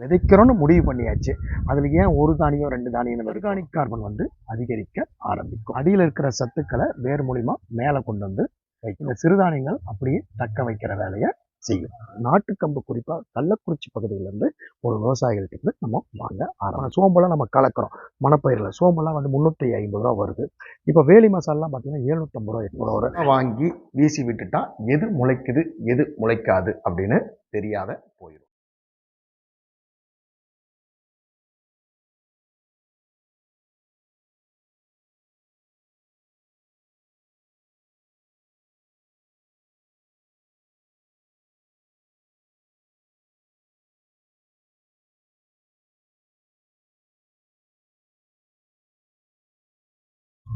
விதைக்கிறோன்னு முடிவு பண்ணியாச்சு. அதில் ஏன் ஒரு தானியம் ரெண்டு தானியம் ஆர்கானிக் கார்பன் வந்து அதிகரிக்க ஆரம்பிக்கும். அடியில் இருக்கிற சத்துக்களை வேர் மூலிமா மேலே கொண்டு வந்து வைக்கும் இந்த சிறுதானியங்கள் அப்படியே தக்க வைக்கிற வேலையை செய்யும். நாட்டுக்கம்பு குறிப்பாக கள்ளக்குறிச்சி பகுதியிலேருந்து ஒரு விவசாயிகள்கிட்ட இருந்து நம்ம வாங்க ஆரம்பம் சோம்பெல்லாம் நம்ம கலக்கிறோம். மணப்பயிரில். சோம்பெல்லாம் வந்து முந்நூற்றி ஐம்பது ரூபா வருது. இப்போ வேலி மசாலாம் பார்த்தீங்கன்னா எழுநூற்றம்பது ரூபா எட்நூறு ரூபா வாங்கி வீசி விட்டுட்டா எது முளைக்குது எது முளைக்காது அப்படின்னு தெரியாத போயிடும்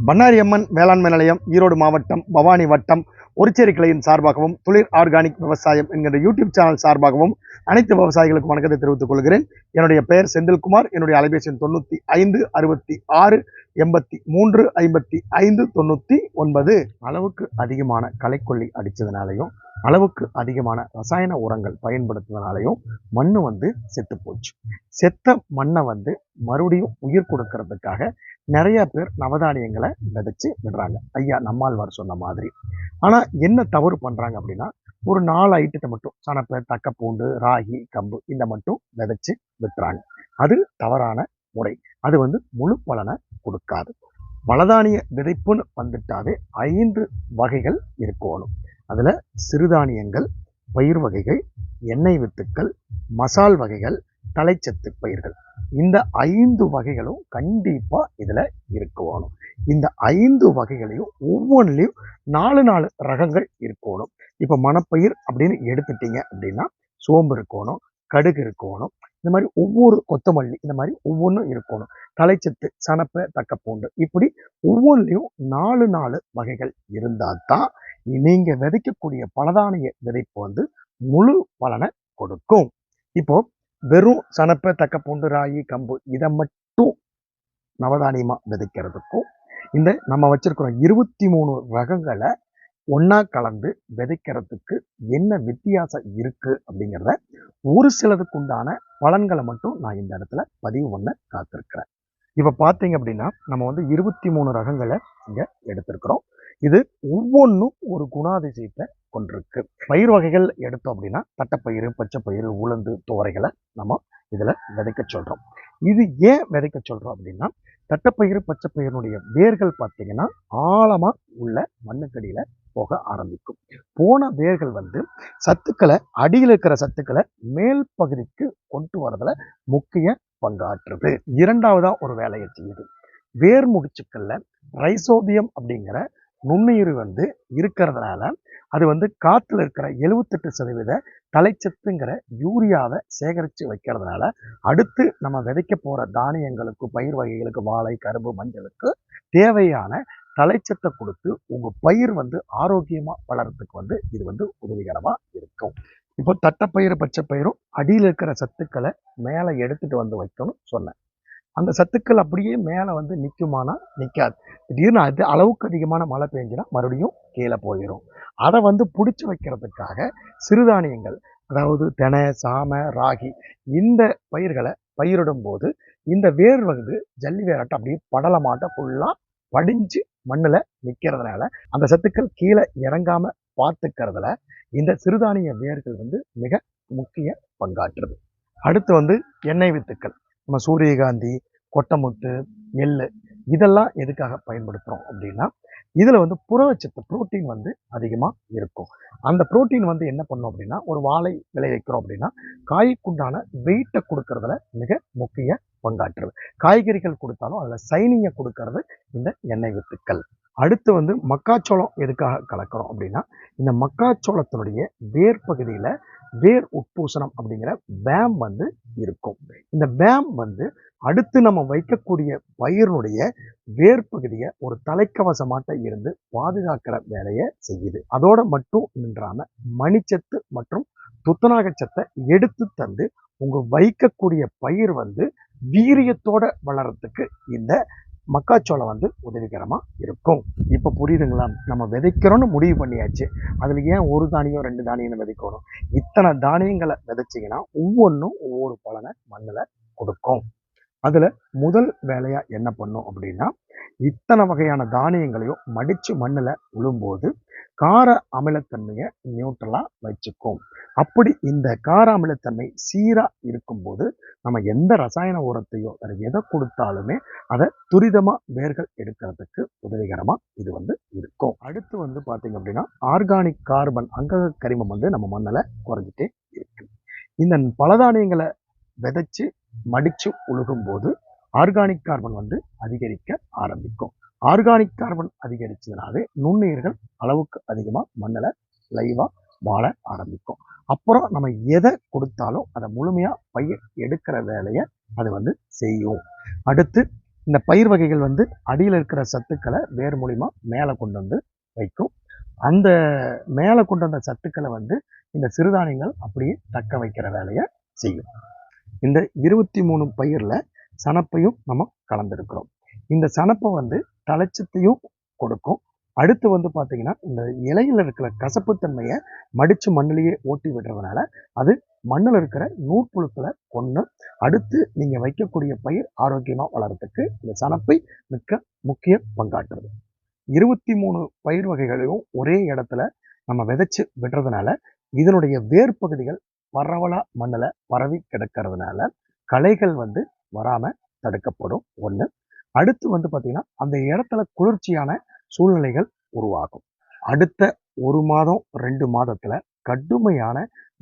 பண்ணாரி அம்மன் வேளாண்மை நிலையம் ஈரோடு மாவட்டம் பவானி வட்டம் ஒருச்சேரி கிளையின் சார்பாகவும் துளிர் ஆர்கானிக் விவசாயம் என்கின்ற யூடியூப் சேனல் சார்பாகவும் அனைத்து விவசாயிகளுக்கும் வணக்கத்தை தெரிவித்துக் கொள்கிறேன். என்னுடைய பெயர் செந்தில்குமார் என்னுடைய அலைபேசி தொண்ணூற்றி ஐந்து அறுபத்தி ஆறு எண்பத்தி மூன்று ஐம்பத்தி ஐந்து தொண்ணூற்றி ஒன்பது. அளவுக்கு அதிகமான களைக்கொல்லி அடித்ததுனாலையும் அளவுக்கு அதிகமான ரசாயன உரங்கள் பயன்படுத்துறதுனாலையும் மண் வந்து செத்து போச்சு செத்த மண்ணை வந்து மறுபடியும் உயிர் கொடுக்கறதுக்காக நிறைய பேர் நவதானியங்களை விதைச்சு விடுறாங்க. ஐயா நம்மாழ்வார் சொன்ன மாதிரி. ஆனால் என்ன தவறு பண்ணுறாங்க அப்படின்னா ஒரு நாலு ஐட்டத்தை மட்டும் சனப்பை தக்கப்பூண்டு ராகி கம்பு இந்த மட்டும் விதைச்சு விட்டுறாங்க அது தவறான முறை. அது வந்து முழு பலனை கொடுக்காது. பலதானிய விதைப்புன்னு வந்துட்டாவே ஐந்து வகைகள் இருக்கணும். அதில் சிறுதானியங்கள் பயிர் வகைகள் எண்ணெய் வித்துக்கள் மசால் வகைகள் தலைச்சத்து பயிர்கள். இந்த ஐந்து வகைகளும் கண்டிப்பாக இதில் இருக்கணும் இந்த ஐந்து வகைகளையும் ஒவ்வொன்றிலையும் நாலு நாலு ரகங்கள் இருக்கணும் இப்போ மணப்பயிர் அப்படின்னு எடுத்துட்டீங்க அப்படின்னா சோம்பு இருக்கணும் கடுகு இருக்கணும் இந்த மாதிரி ஒவ்வொரு கொத்தமல்லி இந்த மாதிரி ஒவ்வொன்றும் இருக்கணும். தலைச்சத்து சனப்பை தக்கப்பூண்டு இப்படி ஒவ்வொன்றிலையும் நாலு நாலு வகைகள் இருந்தால் தான் நீங்கள் விதைக்கக்கூடிய பலதானிய விதைப்பு வந்து முழு பலனை கொடுக்கும். இப்போ வெறும் சனப்பை தக்கப்பூண்டு ராகி கம்பு இதை மட்டும் நவதானியமாக விதைக்கிறதுக்கும் இந்த நம்ம வச்சிருக்கிற இருபத்தி மூணு ரகங்களை ஒன்றா கலந்து விதைக்கிறதுக்கு என்ன வித்தியாசம் இருக்குது அப்படிங்கிறத ஒரு சிலதுக்கு உண்டான பலன்களை மட்டும் நான் இந்த இடத்துல பதிவு பண்ண காத்திருக்கிறேன். இப்போ பார்த்தீங்க அப்படின்னா நம்ம வந்து இருபத்தி மூணு ரகங்களை இங்கே எடுத்திருக்கிறோம். இது ஒவ்வொன்றும் ஒரு குணாதிசயத்தை கொண்டிருக்கு. பயிர் வகைகள் எடுத்தோம் அப்படின்னா தட்டைப்பயிறு பச்சைப்பயிறு உளுந்து துவரைகளை நம்ம இதில் விதைக்க சொல்கிறோம் இது ஏன் விதைக்க சொல்கிறோம் அப்படின்னா தட்டைப்பயிறு பச்சைப்பயிரினுடைய வேர்கள் பார்த்தீங்கன்னா ஆழமாக உள்ள மண்ணுக்கடியில் போக ஆரம்பிக்கும். போன வேர்கள் வந்து சத்துக்களை அடியில் இருக்கிற சத்துக்களை மேல் பகுதிக்கு கொண்டு வரதுல முக்கிய பங்காற்றுது. இரண்டாவதா ஒரு வேலையை செய்யுது. வேர் முடிச்சுக்கள்ல ரைசோபியம் அப்படிங்கிற நுண்ணுயிர் வந்து இருக்கிறதுனால அது வந்து காற்றுல இருக்கிற எழுபத்தெட்டு சதவீத தலைச்சத்துங்கிற யூரியாவை சேகரித்து வைக்கிறதுனால அடுத்து நம்ம விதைக்க போகிற தானியங்களுக்கு பயிர் வகைகளுக்கு வாழை கரும்பு மஞ்சளுக்கு தேவையான தலைச்சத்தை கொடுத்து உங்கள் பயிர் வந்து ஆரோக்கியமாக வளர்கிறதுக்கு வந்து இது வந்து உதவிகரமாக இருக்கும். இப்போ தட்டைப்பயிறு பச்சை பயிரும் அடியில் இருக்கிற சத்துக்களை மேலே எடுத்துகிட்டு வந்து வைக்கணும் சொன்னேன். அந்த சத்துக்கள் அப்படியே மேலே வந்து நிற்குமானா நிற்காது திடீர்னு அது அளவுக்கு அதிகமான மழை பெஞ்சுன்னா மறுபடியும் கீழே போயிடும் அதை வந்து பிடிச்சி வைக்கிறதுக்காக சிறுதானியங்கள் அதாவது தெனை சாமை ராகி இந்த பயிர்களை பயிரிடும் போது இந்த வேர் வந்து ஜல்லி வேராட்டம் அப்படியே படலமாட்ட ஃபுல்லாக படிஞ்சு மண்ணில் நிற்கிறதுனால அந்த சத்துக்கள் கீழே இறங்காமல் பார்த்துக்கிறதுல இந்த சிறுதானிய வேர்கள் வந்து மிக முக்கிய பங்காற்றுது. அடுத்து வந்து எண்ணெய் வித்துக்கள். நம்ம சூரியகாந்தி கொட்டமுத்து எள்ளு இதெல்லாம் எதுக்காக பயன்படுத்துகிறோம் அப்படின்னா இதில் வந்து புரவச்சத்து புரோட்டீன் வந்து அதிகமாக இருக்கும். அந்த புரோட்டீன் வந்து என்ன பண்ணும் அப்படின்னா ஒரு வாழை விளைவிக்கிறோம் அப்படின்னா காய்க்குண்டான வெயிட்டை கொடுக்கறதுல மிக முக்கிய பங்காற்றுது காய்கறிகள் கொடுத்தாலும் அதில் சைனிங்கை கொடுக்கறது இந்த எண்ணெய் வித்துக்கள். அடுத்து வந்து மக்காச்சோளம் எதுக்காக கலக்கிறோம் அப்படின்னா இந்த மக்காச்சோளத்தினுடைய வேர் பகுதியில் வேர் உட்பூசணம் அப்படிங்கிற வேம் வந்து இருக்கும். இந்த வேம் வந்து அடுத்து நம்ம வைக்கக்கூடிய பயிரினுடைய வேர் பகுதியை ஒரு தலைக்கவசமாட்ட இருந்து பாதுகாக்கிற வேலையை செய்யுது. அதோட மட்டும் நின்றாம மணிச்சத்து மற்றும் துத்தநாகச்சத்தை எடுத்து தந்து உங்கள் வைக்கக்கூடிய பயிர் வந்து வீரியத்தோட வளர்றதுக்கு இந்த மக்காச்சோளம் வந்து உதவிகரமாக இருக்கும். இப்போ புரியுதுங்களா? நம்ம விதைக்கிறோன்னு முடிவு பண்ணியாச்சு. அதில் ஏன் ஒரு தானியம் ரெண்டு தானியம் விதைக்கணும்? இத்தனை தானியங்களை விதைச்சிங்கன்னா ஒவ்வொன்றும் ஒவ்வொரு பலனை மண்ணில் கொடுக்கும். அதில் முதல் வேலையாக என்ன பண்ணும் அப்படின்னா இத்தனை வகையான தானியங்களையும் மடித்து மண்ணில் விழும்போது கார அமிலத்தன்மையை நியூட்ரலாக வச்சுக்கும். அப்படி இந்த கார அமிலத்தன்மை சீராக இருக்கும்போது நம்ம எந்த ரசாயன உரத்தையோ வேறு எதை கொடுத்தாலுமே அதை துரிதமாக வேர்கள் எடுக்கிறதுக்கு உதவிகரமாக இது வந்து இருக்கும். அடுத்து வந்து பார்த்தீங்க அப்படின்னா ஆர்கானிக் கார்பன் அங்கக கரிமம் வந்து நம்ம மண்ணில் குறைஞ்சிட்டே இருக்கு. இந்த பலதானியங்களை விதைச்சு மடித்து உழுகும்போது ஆர்கானிக் கார்பன் வந்து அதிகரிக்க ஆரம்பிக்கும். ஆர்கானிக் கார்பன் அதிகரிச்சதுனாலே நுண்ணுயிர்கள் அளவுக்கு அதிகமாக மண்ணில் லைவாக வாழ ஆரம்பிக்கும். அப்புறம் நம்ம எதை கொடுத்தாலும் அதை முழுமையாக பயிர் எடுக்கிற வேலையை அது வந்து செய்யும். அடுத்து இந்த பயிர் வகைகள் வந்து அடியில் இருக்கிற சத்துக்களை வேர் மூலிமா மேலே கொண்டு வந்து வைக்கும். அந்த மேலே கொண்டு வந்த சத்துக்களை வந்து இந்த சிறுதானியங்கள் அப்படியே தக்க வைக்கிற வேலையை செய்யும். இந்த இருபத்தி மூணு பயிரில் சனப்பையும் நம்ம கலந்துருக்கிறோம். இந்த சனப்பை வந்து தலைச்சத்தையும் கொடுக்கும். அடுத்து வந்து பார்த்தீங்கன்னா இந்த இலையில் இருக்கிற கசப்புத்தன்மையை மடித்து மண்ணிலேயே ஓட்டி விடுறதுனால அது மண்ணில் இருக்கிற நூற்புழுக்களை கொன்று அடுத்து நீங்கள் வைக்கக்கூடிய பயிர் ஆரோக்கியமாக வளர்றதுக்கு இந்த சனப்பை மிக்க முக்கிய பங்காற்றுறது இருபத்தி மூணு பயிர் வகைகளையும் ஒரே இடத்துல நம்ம விதைச்சு விடுறதுனால இதனுடைய வேர் பகுதிகள் பரவலாக மண்ணில் பரவி கிடக்கிறதுனால களைகள் வந்து வராமல் தடுக்கப்படும். ஒன்று அடுத்து வந்து பார்த்திங்கன்னா அந்த இடத்துல குளிர்ச்சியான சூழ்நிலைகள் உருவாகும். அடுத்த ஒரு மாதம் ரெண்டு மாதத்தில் கடுமையான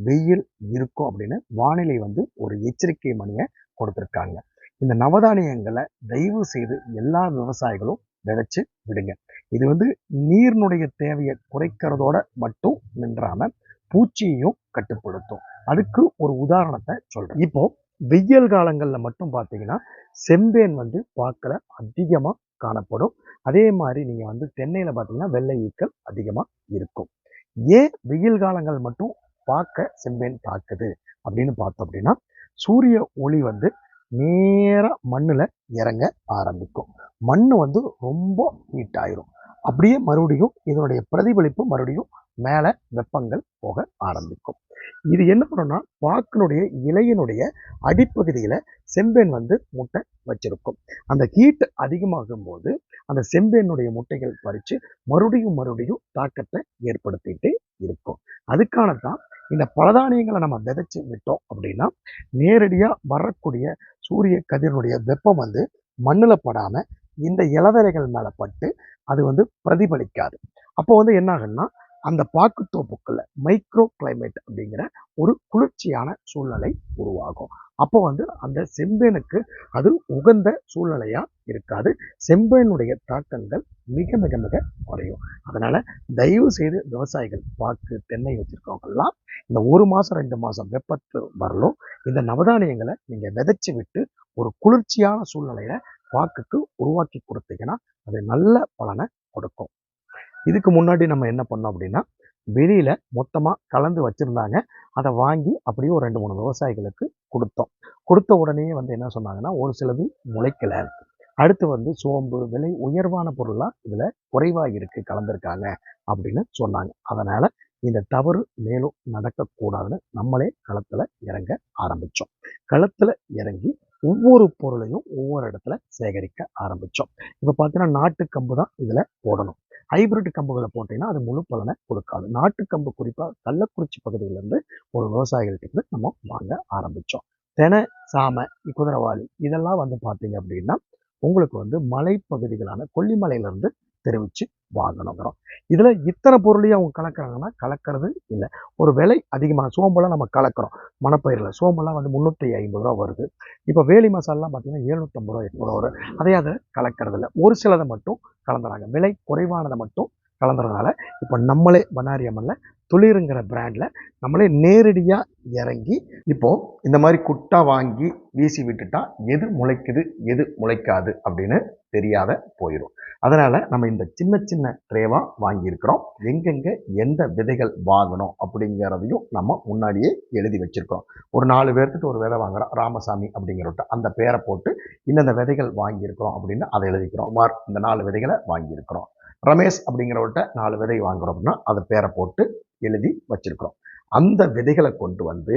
வெயில் இருக்கும் அப்படின்னு வானிலை வந்து ஒரு எச்சரிக்கை மணியை கொடுத்துருக்காங்க. இந்த நவதானியங்களை தயவு செய்து எல்லா விவசாயிகளும் விதைச்சு விடுங்க. இது வந்து நீரினுடைய தேவையை குறைக்கிறதோட மட்டும் நின்றாம பூச்சியையும் கட்டுப்படுத்தும். அதுக்கு ஒரு உதாரணத்தை சொல்றேன். இப்போ வெயில் காலங்களில் மட்டும் பார்த்தீங்கன்னா செம்பேன் வந்து பார்க்கல அதிகமாக காணப்படும். அதே மாதிரி நீங்கள் வந்து தென்னையில் பார்த்தீங்கன்னா வெள்ளை ஈக்கள் அதிகமாக இருக்கும். ஏன் வெயில் காலங்கள் மட்டும் பார்க்க செம்பேன் தாக்குது? அப்படின்னு பார்த்தோம் அப்படின்னா சூரிய ஒளி வந்து நேராக மண்ணில் இறங்க ஆரம்பிக்கும். மண் வந்து ரொம்ப ஹீட் ஆயிரும். அப்படியே மறுபடியும் இதனுடைய பிரதிபலிப்பு மறுபடியும் மேலே வெப்பங்கள் போக ஆரம்பிக்கும். இது என்ன பண்ணோம்னா பாக்கினுடைய இலையினுடைய அடிப்பகுதியில் செம்பேன் வந்து முட்டை வச்சிருக்கும். அந்த ஹீட் அதிகமாகும் போது அந்த செம்பேனுடைய முட்டைகள் பறித்து மறுபடியும் மறுபடியும் தாக்கத்தை ஏற்படுத்திட்டு இருக்கும். அதுக்கான தான் இந்த பலதானியங்களை நம்ம விதைச்சு விட்டோம் அப்படின்னா நேரடியாக வரக்கூடிய சூரிய கதிரினுடைய வெப்பம் வந்து மண்ணில் படாமல் இந்த இலதரைகள் மேலே பட்டு அது வந்து பிரதிபலிக்காது. அப்போ வந்து என்ன ஆகுன்னா அந்த பாக்குத்தோப்புக்குள்ள மைக்ரோ கிளைமேட் அப்படிங்கிற ஒரு குளிர்ச்சியான சூழ்நிலை உருவாகும். அப்போ வந்து அந்த செம்பேனுக்கு அது உகந்த சூழ்நிலையா இருக்காது. செம்பேனுடைய தாக்கங்கள் மிக மிக மிக குறையும். அதனால தயவு செய்து விவசாயிகள் பாக்கு தென்னை வச்சிருக்கவங்கெல்லாம் இந்த ஒரு மாசம் ரெண்டு மாசம் வெப்பத்து வரலும் இந்த நவதானியங்களை நீங்க விதைச்சு விட்டு ஒரு குளிர்ச்சியான சூழ்நிலையை பாக்குக்கு உருவாக்கி கொடுத்தீங்கன்னா அது நல்ல பலனை கொடுக்கும். இதுக்கு முன்னாடி நம்ம என்ன பண்ணோம் அப்படின்னா வெளியில் மொத்தமாக கலந்து வச்சுருந்தாங்க. அதை வாங்கி அப்படியே ஒரு ரெண்டு மூணு விவசாயிகளுக்கு கொடுத்தோம். கொடுத்த உடனே வந்து என்ன சொன்னாங்கன்னா ஒரு சிலது முளைக்கலை. அடுத்து வந்து சோம்பு விலை உயர்வான பொருளாக இதில் குறைவாக இருக்குது கலந்துருக்காங்க அப்படின்னு சொன்னாங்க. அதனால் இந்த தவறு மேலும் நடக்கக்கூடாதுன்னு நம்மளே களத்தில் இறங்க ஆரம்பித்தோம் களத்தில் இறங்கி ஒவ்வொரு பொருளையும் ஒவ்வொரு இடத்துல சேகரிக்க ஆரம்பித்தோம் இப்போ பார்த்தீங்கன்னா நாட்டு கம்பு தான் இதில் போடணும். ஹைபிரிட் கம்புகளை போட்டீங்கன்னா அது முழு பலனை கொடுக்காது. நாட்டு கம்பு குறிப்பாக கள்ளக்குறிச்சி பகுதியிலேருந்து ஒரு விவசாயிகள்கிட்ட நம்ம வாங்க ஆரம்பித்தோம் தென சாமை குதிரவாளி இதெல்லாம் வந்து பார்த்தீங்க அப்படின்னா உங்களுக்கு வந்து மலைப்பகுதிகளான கொல்லிமலையிலேருந்து தெரிவித்து வாங்கணுங்கிறோம். இதில் இத்தனை பொருளையும் அவங்க கலக்கிறாங்கன்னா கலக்கிறது இல்லை. ஒரு விலை அதிகமான சோம்பெல்லாம் நம்ம கலக்கிறோம். மணப்பயிரில் சோம்பெல்லாம் வந்து முந்நூற்றி ஐம்பது ரூபா வருது. இப்போ வேலி மசாலாம் பார்த்தீங்கன்னா எழுநூற்றம்பது ரூபா எட்நூறு ரூபா வரும். அதே அதை கலக்கிறது இல்லை. ஒரு சிலதை மட்டும் கலந்துறாங்க. விலை குறைவானதை மட்டும் கலந்துறதுனால இப்போ நம்மளே பண்ணாரி அம்மனில் துளிருங்கிற பிராண்டில் நம்மளே நேரடியாக இறங்கி இப்போது இந்த மாதிரி குட்டா வாங்கி வீசி விட்டுட்டா எது முளைக்குது எது முளைக்காது அப்படின்னு தெரியாத போயிடும் அதனால் நம்ம இந்த சின்ன சின்ன ட்ரேவாக வாங்கியிருக்கிறோம். எங்கெங்கே எந்த விதைகள் வாங்கணும் அப்படிங்கிறதையும் நம்ம முன்னாடியே எழுதி வச்சுருக்கோம் ஒரு நாலு பேர்த்துட்டு ஒரு விதை வாங்குகிறோம் ராமசாமி அப்படிங்கிறவட்ட அந்த பேரை போட்டு இந்தந்த விதைகள் வாங்கியிருக்கிறோம் அப்படின்னு அதை எழுதிக்கிறோம். குமார் இந்த நாலு விதைகளை வாங்கியிருக்கிறோம். ரமேஷ் அப்படிங்கிறவர்கிட்ட நாலு விதை வாங்குகிறோம்னா அதை பேரை போட்டு எழுதி வச்சிருக்கிறோம். அந்த விதைகளை கொண்டு வந்து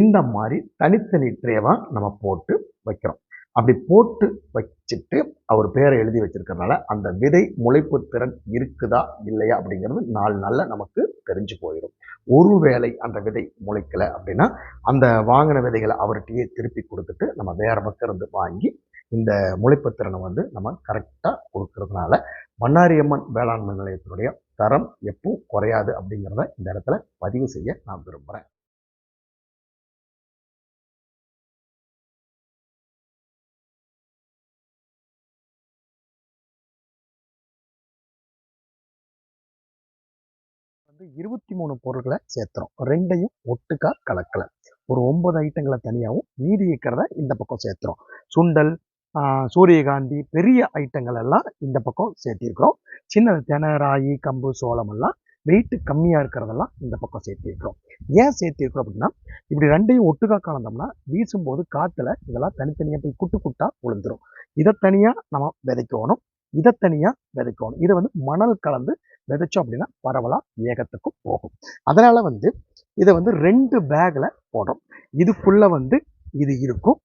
இந்த மாதிரி தனித்தனி ட்ரேவாக நம்ம போட்டு வைக்கிறோம். அப்படி போட்டு வச்சுட்டு அவர் பேரை எழுதி வச்சிருக்கறனால அந்த விதை முளைப்பு திறன் இருக்குதா இல்லையா அப்படிங்கிறது நாலு நாளில் நமக்கு தெரிஞ்சு போயிடும். ஒருவேளை அந்த விதை முளைக்கல அப்படின்னா அந்த வாங்கின விதைகளை அவர்கிட்டயே திருப்பி கொடுத்துட்டு நம்ம வேற பக்கம் இருந்து வாங்கி இந்த முளைப்பு திறனை வந்து நம்ம கரெக்டாக கொடுக்கறதுனால மன்னாரியம்மன் வேளாண்மை நிலையத்தினுடைய தரம் எப்பவும் குறையாது அப்படிங்கிறத இந்த இடத்துல பதிவு செய்ய நான் விரும்புகிறேன் வந்து இருபத்தி மூணு பொருட்களை சேர்த்துறோம். ரெண்டையும் ஒட்டுக்கா கலக்கலை. ஒரு ஒன்பது ஐட்டங்களை தனியாகவும் மீதி இருக்கிறத இந்த பக்கம் சேர்த்துறோம். சுண்டல் சூரியகாந்தி பெரிய ஐட்டங்கள் எல்லாம் இந்த பக்கம் சேர்த்திருக்கிறோம். சின்னது தெனை ராகி கம்பு சோளம் எல்லாம் வெயிட் கம்மியாக இருக்கிறதெல்லாம் இந்த பக்கம் சேர்த்திருக்கிறோம். ஏன் சேர்த்திருக்கிறோம் அப்படின்னா இப்படி ரெண்டையும் ஒட்டுக்கா கலந்தோம்னா வீசும்போது காற்றுல இதெல்லாம் தனித்தனியாக போய் குட்டு குட்டா உளுந்துடும் இதை தனியாக நம்ம விதைக்கணும். இதை தனியாக விதைக்கணும். இதை வந்து மணல் கலந்து விதைச்சோம் அப்படின்னா பரவலாக ஏகத்துக்கும் போகும். அதனால் வந்து இதை வந்து ரெண்டு பேக்கில் போடுறோம். இதுக்குள்ளே வந்து இது இருக்கும்.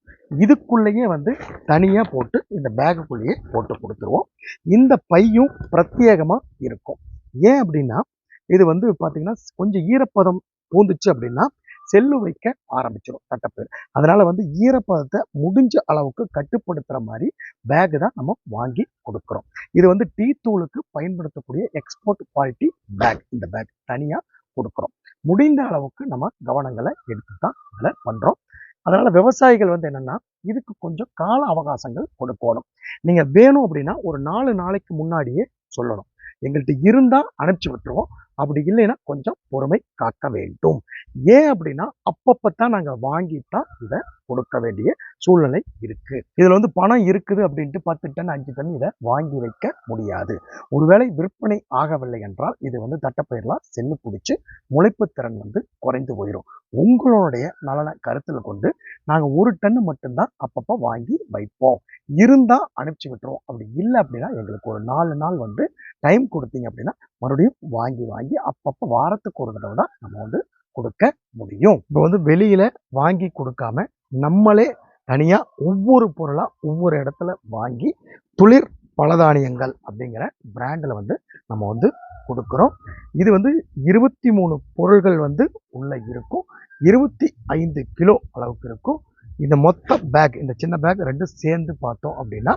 இதுக்குள்ளேயே வந்து தனியாக போட்டு இந்த பேக்குக்குள்ளேயே போட்டு கொடுத்துருவோம். இந்த பையும் பிரத்யேகமாக இருக்கும். ஏன் அப்படின்னா இது வந்து பார்த்திங்கன்னா கொஞ்சம் ஈரப்பதம் பூந்துச்சு அப்படின்னா செல்லு வைக்க ஆரம்பிச்சிடும் தட்டப்பேர் அதனால் வந்து ஈரப்பதத்தை முடிஞ்ச அளவுக்கு கட்டுப்படுத்துகிற மாதிரி பேக் தான் நம்ம வாங்கி கொடுக்குறோம். இது வந்து டீ தூளுக்கு பயன்படுத்தக்கூடிய எக்ஸ்போர்ட் குவாலிட்டி பேக் இந்த பேக் தனியாக கொடுக்குறோம். முடிந்த அளவுக்கு நம்ம கவனங்களை எடுத்து தான் இதில் பண்ணுறோம் அதனால விவசாயிகள் வந்து என்னன்னா இதுக்கு கொஞ்சம் கால அவகாசங்கள் கொடுக்கணும் நீங்க வேணும் அப்படின்னா ஒரு நாலு நாளைக்கு முன்னாடியே சொல்லணும். எங்கள்கிட்ட இருந்தால் அனுப்பிச்சி விட்டுருவோம். அப்படி இல்லைன்னா கொஞ்சம் பொறுமை காக்க வேண்டும். ஏன் அப்படின்னா அப்பப்போ தான் நாங்கள் வாங்கித்தான் இதை கொடுக்க வேண்டிய சூழ்நிலை இருக்குது இதில் வந்து பணம் இருக்குது அப்படின்ட்டு பத்து டன் அஞ்சு டன் இதை வாங்கி வைக்க முடியாது. ஒருவேளை விற்பனை ஆகவில்லை என்றால் இது வந்து தட்டப்பயிரெலாம் செல்லு பிடிச்சி முளைப்பு திறன் வந்து குறைந்து போயிடும் உங்களுடைய நலனை கருத்தில் கொண்டு நாங்கள் ஒரு டன்னு மட்டும்தான் அப்பப்போ வாங்கி வைப்போம். இருந்தால் அனுப்பிச்சு விட்டுருவோம். அப்படி இல்லை அப்படின்னா எங்களுக்கு ஒரு நாலு நாள் வந்து டைம் கொடுத்தீங்க அப்படின்னா மறுபடியும் வாங்கி வாங்கி அப்பப்போ வாரத்துக்கு ஒரு தடவை தான் நம்ம வந்து கொடுக்க முடியும். இப்போ வந்து வெளியில் வாங்கி கொடுக்காம நம்மளே தனியாக ஒவ்வொரு பொருளாக ஒவ்வொரு இடத்துல வாங்கி துளிர் பலதானியங்கள் அப்படிங்கிற பிராண்டில் வந்து நம்ம வந்து கொடுக்குறோம். இது வந்து இருபத்தி மூணு பொருள்கள் வந்து உள்ள இருக்கும். இருபத்தி ஐந்து கிலோ அளவுக்கு இருக்கும். இந்த மொத்த பேக் இந்த சின்ன பேக் ரெண்டும் சேர்ந்து பார்த்தோம் அப்படின்னா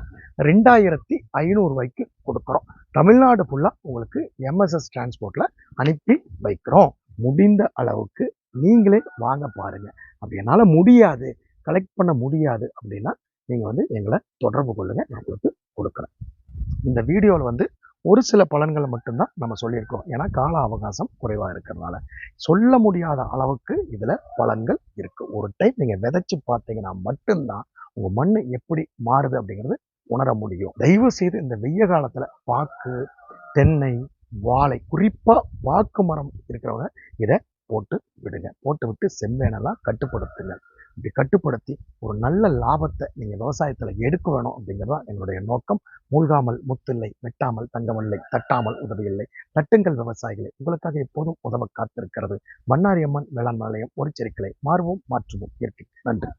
ரெண்டாயிரத்தி ஐநூறுரூவாய்க்கு கொடுக்குறோம். தமிழ்நாடு ஃபுல்லாக உங்களுக்கு எம்எஸ்எஸ் டிரான்ஸ்போர்ட்டில் அனுப்பி வைக்கிறோம். முடிந்த அளவுக்கு நீங்களே வாங்க பாருங்கள் அப்படி என்னால் முடியாது கலெக்ட் பண்ண முடியாது அப்படின்னா நீங்கள் வந்து எங்களை தொடர்பு கொள்ளுங்க. நான் உங்களுக்கு கொடுக்குறேன். இந்த வீடியோவில் வந்து ஒரு சில பலன்களை மட்டும்தான் நம்ம சொல்லியிருக்கோம். ஏன்னா கால அவகாசம் குறைவாக இருக்கிறதுனால. சொல்ல முடியாத அளவுக்கு இதில் பலன்கள் இருக்குது ஒரு டைம் நீங்கள் விதைச்சி பார்த்தீங்கன்னா மட்டும்தான் உங்கள் மண் எப்படி மாறுது அப்படிங்கிறது உணர முடியும். தயவு செய்து இந்த வெய்ய காலத்தில் பாக்கு தென்னை வாழை குறிப்பாக வாக்கு மரம் இருக்கிறவங்க இதை போட்டு விடுங்க. போட்டு விட்டு செம்மேனெல்லாம் கட்டுப்படுத்துங்க. இப்படி கட்டுப்படுத்தி ஒரு நல்ல லாபத்தை நீங்கள் விவசாயத்தில் எடுக்க வேணும் அப்படிங்கிறது தான் என்னுடைய நோக்கம். மூழ்காமல் முத்தில்லை வெட்டாமல் தங்கமில்லை தட்டாமல் உதவியில்லை. தட்டுங்கள் விவசாயிகளை. உங்களுக்காக எப்போதும் உதவ காத்திருக்கிறது. மன்னாரியம்மன் வேளாண் நிலையம் ஒரு செருக்களை மாறுவோம் மாற்றுவோம். இயற்கை. நன்றி.